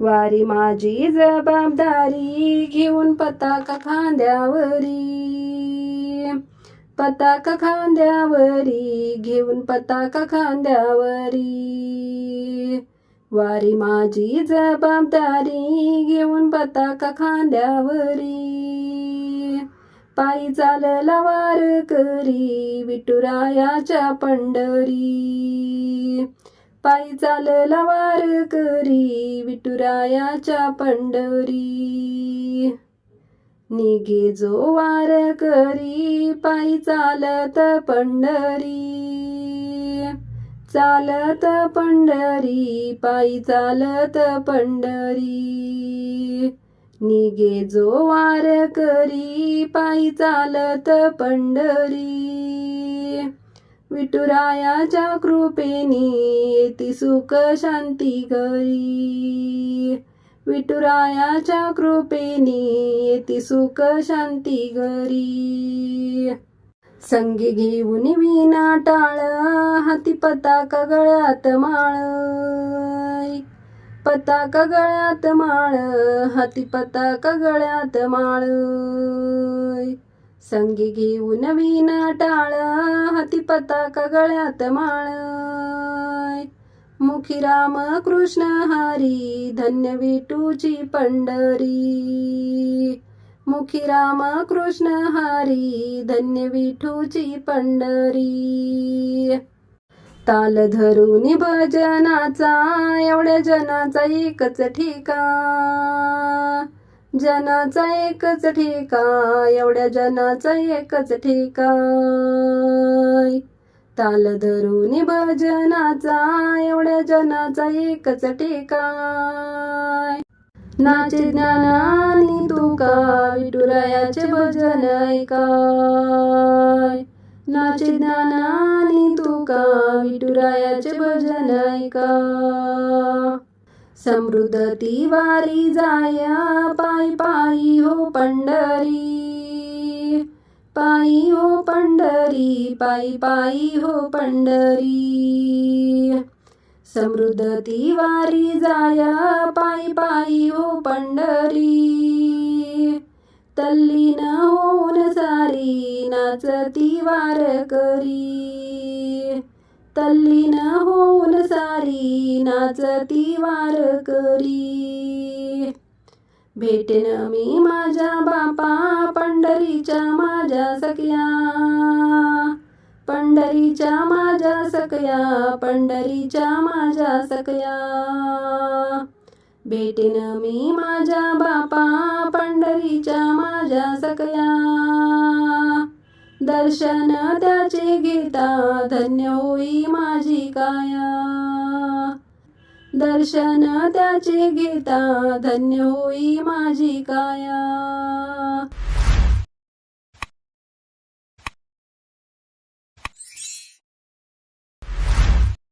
वारी माझी जबाबदारी घेऊन पताका खांद्यावरी. पताका खांद्यावरी घेऊन पताका खांद्यावरी. वारी माझी जबाबदारी घेऊन पताका खांद्यावरी. पायी चालला वार करी विठुरायाच्या पंढरी. पायी चालला वार करी विठुरायाच्या पंढरी. निघे जो वार करी पायी चालत पंढरी. चालत पंढरी पायी चालत पंढरी. निघे जो वार करी पायी चालत पंढरी. विठुरायाच्या कृपेनी येती सुख शांती घरी. विठुरायाच्या कृपेनी येती सुख शांती घरी. संगी घेऊन विना टाळ हाती पताक गळ्यात माळ. पताका गळ्यात माळ हाती पताक गळ्यात माळ. संगी घेऊन विना टाळ हाती पताका गळ्यात माळ. मुखी राम कृष्ण हरी धन्य विठूची पंढरी. मुखी राम कृष्ण हरी धन्य विठूची पंढरी. ताल धरून भजनाचा एवढ्या जनाचा एकच ठिका. जनाचा एकच ठिका एवढ्या जनाचा एकच ठिकाय ताल धरून भजनाचा एवढ्या जनाचा एकच ठिकाय नाचे ज्ञानानी तुका विठुरायाचे भजन ऐकाय? नाचे ज्ञानानी तुका विठुरायाचे भजन ऐका समृद्ध ती वारी जाया पायी पायी हो पंढरी. पायी हो पंढरी पायी पायी हो पंढरी. समृद्ध ती वारी जाया पायी पायी हो पंढरी. तल्लीन होऊन सारी नाचती वार करी तल्लीन होऊन ती वार करी. भेटेन मी माझ्या बापा पंढरीच्या माझ्या सख्या. पंढरीच्या माझ्या सकया पंढरीच्या माझ्या सकया भेटेन मी माझ्या बापा पंढरीच्या माझ्या सख्या. दर्शन त्याचे घेता धन्य होई माझी काया. दर्शन त्याचे घेता धन्य होई माझी काया.